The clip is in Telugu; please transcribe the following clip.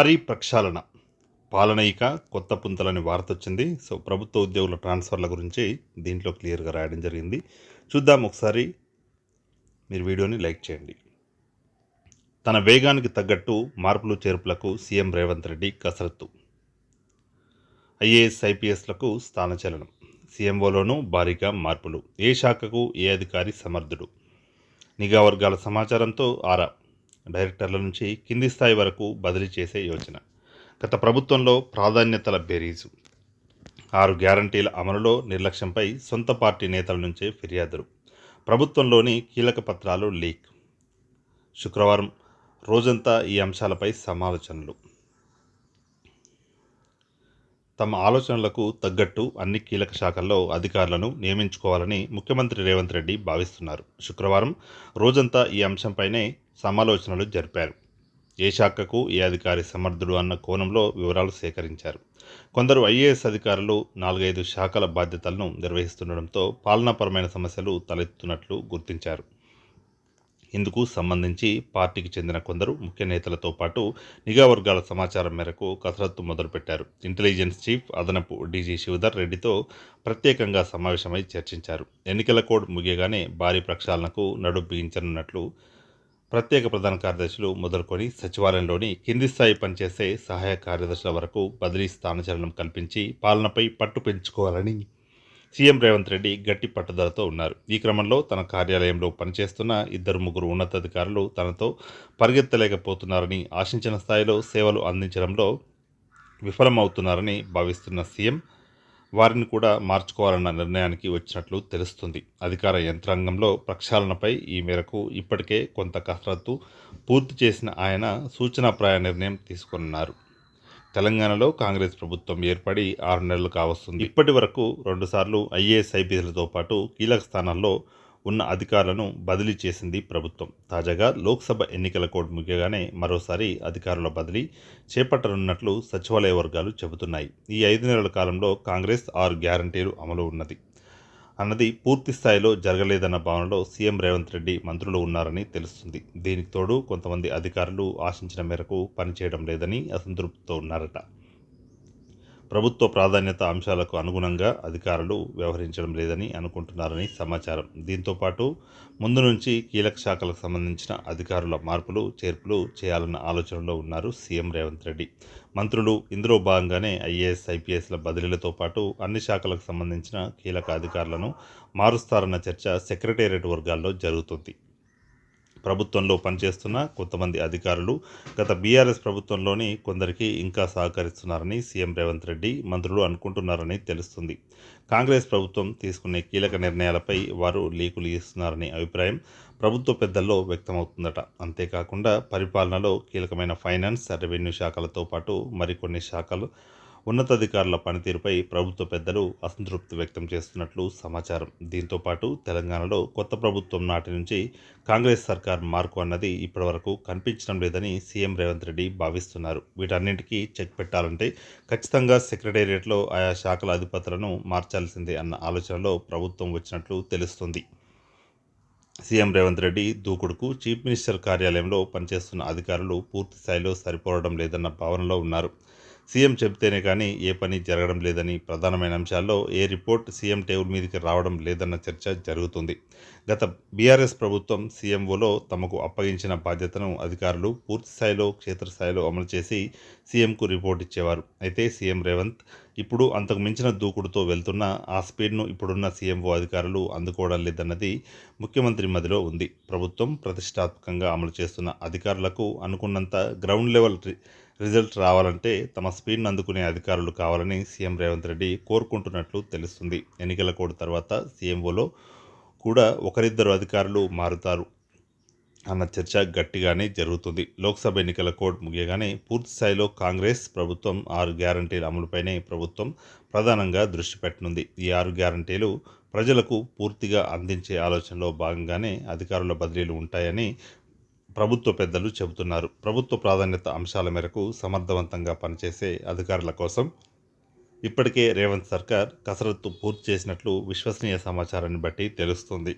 భారీ ప్రక్షాళన పాలనయిక కొత్త పుంతలని వార్త వచ్చింది సో ప్రభుత్వ ఉద్యోగుల ట్రాన్స్ఫర్ల గురించి దీంట్లో క్లియర్గా రాయడం జరిగింది. చూద్దాం ఒకసారి మీరు వీడియోని లైక్ చేయండి. తన వేగానికి తగ్గట్టు మార్పులు చేర్పులకు సీఎం రేవంత్ రెడ్డి కసరత్తు. ఐఏఎస్ ఐపీఎస్లకు స్థానచలనం సీఎంఓలోనూ భారీగా మార్పులు. ఏ శాఖకు ఏ అధికారి సమర్థుడు? నిఘా వర్గాల సమాచారంతో ఆరా. డైరెక్టర్ల నుంచి కింది స్థాయి వరకు బదిలీ చేసే యోచన. గత ప్రభుత్వంలో ప్రాధాన్యతల బెరీజు. ఆరు గ్యారంటీల అమలులో నిర్లక్ష్యంపై సొంత పార్టీ నేతల నుంచే ఫిర్యాదులు. ప్రభుత్వంలోని కీలక పత్రాలు లీక్. శుక్రవారం రోజంతా ఈ అంశాలపై సమాలోచనలు. తమ ఆలోచనలకు తగ్గట్టు అన్ని కీలక శాఖల్లో అధికారులను నియమించుకోవాలని ముఖ్యమంత్రి రేవంత్ రెడ్డి భావిస్తున్నారు. శుక్రవారం రోజంతా ఈ అంశంపైనే సమాలోచనలు జరిపారు. ఏ శాఖకు ఏ అధికారి సమర్థుడు అన్న కోణంలో వివరాలు సేకరించారు. కొందరు ఐఏఎస్ అధికారులు నాలుగైదు శాఖల బాధ్యతలను నిర్వహిస్తుండటంతో పాలనాపరమైన సమస్యలు తలెత్తుతున్నట్లు గుర్తించారు. ఇందుకు సంబంధించి పార్టీకి చెందిన కొందరు ముఖ్య నేతలతో పాటు నిఘా వర్గాల సమాచారం మేరకు కసరత్తు మొదలుపెట్టారు. ఇంటెలిజెన్స్ చీఫ్ అదనపు డీజీ శివధర్ రెడ్డితో ప్రత్యేకంగా సమావేశమై చర్చించారు. ఎన్నికల కోడ్ ముగియగానే భారీ ప్రక్షాళనకు నడుం బిగించనున్నట్లు ప్రత్యేక ప్రధాన కార్యదర్శులు మొదలుకొని సచివాలయంలోని కింది స్థాయి పనిచేసే సహాయ కార్యదర్శుల వరకు బదిలీ స్థానచలనం కల్పించి పాలనపై పట్టు పెంచుకోవాలని సీఎం రేవంత్ రెడ్డి గట్టి పట్టుదలతో ఉన్నారు. ఈ క్రమంలో తన కార్యాలయంలో పనిచేస్తున్న ఇద్దరు ముగ్గురు ఉన్నతాధికారులు తనతో పరిగెత్తలేకపోతున్నారని ఆశించిన స్థాయిలో సేవలు అందించడంలో విఫలమవుతున్నారని భావిస్తున్న సీఎం వారిని కూడా మార్చుకోవాలన్న నిర్ణయానికి వచ్చినట్లు తెలుస్తుంది. అధికార యంత్రాంగంలో ప్రక్షాళనపై ఈ మేరకు ఇప్పటికే కొంత కసరత్తు పూర్తి చేసిన ఆయన సూచనాప్రాయ నిర్ణయం తీసుకున్నారు. తెలంగాణలో కాంగ్రెస్ ప్రభుత్వం ఏర్పడి ఆరు నెలలు కావస్తుంది. ఇప్పటి వరకు రెండుసార్లు ఐఏఎస్ ఐపీఎస్లతో పాటు కీలక స్థానాల్లో ఉన్న అధికారులను బదిలీ చేసింది ప్రభుత్వం. తాజాగా లోక్సభ ఎన్నికల కోడ్ ముగియగానే మరోసారి అధికారుల బదిలీ చేపట్టనున్నట్లు సచివాలయ వర్గాలు చెబుతున్నాయి. ఈ ఐదు నెలల కాలంలో కాంగ్రెస్ ఆరు గ్యారంటీలు అమలు ఉన్నది. అన్నది పూర్తి స్థాయిలో జరగలేదన్న భావనలో సీఎం రేవంత్ రెడ్డి మంత్రులు ఉన్నారని తెలుస్తుంది. దీనికి తోడు కొంతమంది అధికారులు ఆశించిన మేరకు పనిచేయడం లేదని అసంతృప్తితో ఉన్నారట. ప్రభుత్వ ప్రాధాన్యత అంశాలకు అనుగుణంగా అధికారులు వ్యవహరించడం లేదని అనుకుంటున్నారని సమాచారం. దీంతోపాటు ముందు నుంచి కీలక శాఖలకు సంబంధించిన అధికారుల మార్పులు చేర్పులు చేయాలన్న ఆలోచనలో ఉన్నారు సీఎం రేవంత్ రెడ్డి. మంత్రులు ఇందులో భాగంగానే ఐఏఎస్ ఐపీఎస్ల బదిలీలతో పాటు అన్ని శాఖలకు సంబంధించిన కీలక అధికారులను మారుస్తారన్న చర్చ సెక్రటేరియట్ వర్గాల్లో జరుగుతుంది. ప్రభుత్వంలో పనిచేస్తున్న కొంతమంది అధికారులు గత బీఆర్ఎస్ ప్రభుత్వంలోని కొందరికి ఇంకా సహకరిస్తున్నారని సీఎం రేవంత్ రెడ్డి మంత్రులు అనుకుంటున్నారని తెలుస్తుంది. కాంగ్రెస్ ప్రభుత్వం తీసుకునే కీలక నిర్ణయాలపై వారు లీకులు ఇస్తున్నారనే అభిప్రాయం ప్రభుత్వ పెద్దల్లో వ్యక్తమవుతుందట. అంతేకాకుండా పరిపాలనలో కీలకమైన ఫైనాన్స్ రెవెన్యూ శాఖలతో పాటు మరికొన్ని శాఖలు ఉన్నతాధికారుల పనితీరుపై ప్రభుత్వ పెద్దలు అసంతృప్తి వ్యక్తం చేస్తున్నట్లు సమాచారం. దీంతో పాటు తెలంగాణలో కొత్త ప్రభుత్వం నాటి నుంచి కాంగ్రెస్ సర్కార్ మార్కు అన్నది ఇప్పటివరకు కనిపించడం లేదని సీఎం రేవంత్ రెడ్డి భావిస్తున్నారు. వీటన్నింటికీ చెక్ పెట్టాలంటే ఖచ్చితంగా సెక్రటేరియట్లో ఆయా శాఖల అధిపతులను మార్చాల్సిందే అన్న ఆలోచనలో ప్రభుత్వం వచ్చినట్లు తెలుస్తుంది. సీఎం రేవంత్ రెడ్డి దూకుడుకు చీఫ్ మినిస్టర్ కార్యాలయంలో పనిచేస్తున్న అధికారులు పూర్తి స్థాయిలో సరిపోవడం లేదన్న భావనలో ఉన్నారు. సీఎం చెబితేనే కానీ ఏ పని జరగడం లేదని ప్రధానమైన అంశాల్లో ఏ రిపోర్ట్ సీఎం టేబుల్ మీదకి రావడం లేదన్న చర్చ జరుగుతుంది. గత బీఆర్ఎస్ ప్రభుత్వం సీఎంఓలో తమకు అప్పగించిన బాధ్యతను అధికారులు పూర్తి స్థాయిలో క్షేత్రస్థాయిలో అమలు చేసి సీఎంకు రిపోర్ట్ ఇచ్చేవారు. అయితే సీఎం రేవంత్ ఇప్పుడు అంతకు మించిన దూకుడుతో వెళ్తున్న ఆ స్పీడ్ను ఇప్పుడున్న సీఎంఓ అధికారులు అందుకోవడం లేదన్నది ముఖ్యమంత్రి మదిలో ఉంది. ప్రభుత్వం ప్రతిష్టాత్మకంగా అమలు చేస్తున్న అధికారులకు అనుకున్నంత గ్రౌండ్ లెవెల్ రిజల్ట్ రావాలంటే తమ స్పీడ్ను అందుకునే అధికారులు కావాలని సీఎం రేవంత్ రెడ్డి కోరుకుంటున్నట్లు తెలుస్తుంది. ఎన్నికల కోడ్ తర్వాత సీఎంఓలో కూడా ఒకరిద్దరు అధికారులు మారుతారు అన్న చర్చ గట్టిగానే జరుగుతుంది. లోక్సభ ఎన్నికల కోడ్ ముగియగానే పూర్తి స్థాయిలో కాంగ్రెస్ ప్రభుత్వం ఆరు గ్యారంటీల అమలుపైనే ప్రభుత్వం ప్రధానంగా దృష్టి పెట్టనుంది. ఈ ఆరు గ్యారంటీలు ప్రజలకు పూర్తిగా అందించే ఆలోచనలో భాగంగానే అధికారుల బదిలీలు ఉంటాయని ప్రభుత్వ పెద్దలు చెబుతున్నారు. ప్రభుత్వ ప్రాధాన్యత అంశాల మేరకు సమర్థవంతంగా పనిచేసే అధికారుల కోసం ఇప్పటికే రేవంత్ సర్కార్ కసరత్తు పూర్తి చేసినట్లు విశ్వసనీయ సమాచారాన్ని బట్టి తెలుస్తుంది.